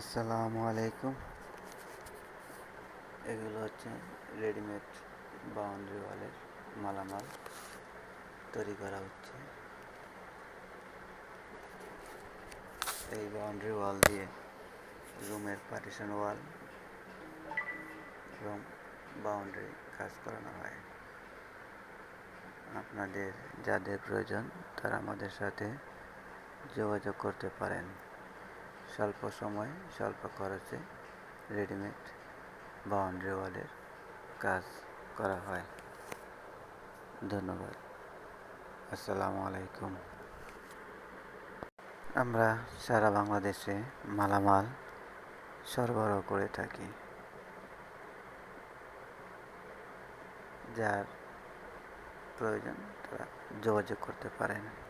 আসসালামু আলাইকুম। এগুলো হচ্ছে রেডিমেড বাউন্ডারি ওয়ালের মালামাল তৈরি করা হচ্ছে। এই বাউন্ডারি ওয়াল দিয়ে রুমের পার্টিশন ওয়াল এবং বাউন্ডারি কাজ করানো হয়। আপনাদের যাদের প্রয়োজন তারা আমাদের সাথে যোগাযোগ করতে পারেন। স্বল্প সময়ে, স্বল্প খরচে রেডিমেড বাউন্ডারি ওয়ালের কাজ করা হয়। ধন্যবাদ। আসসালামু আলাইকুম। আমরা সারা বাংলাদেশে মালামাল সরবরাহ করে থাকি। যার প্রয়োজন তারা যোগাযোগ করতে পারেন।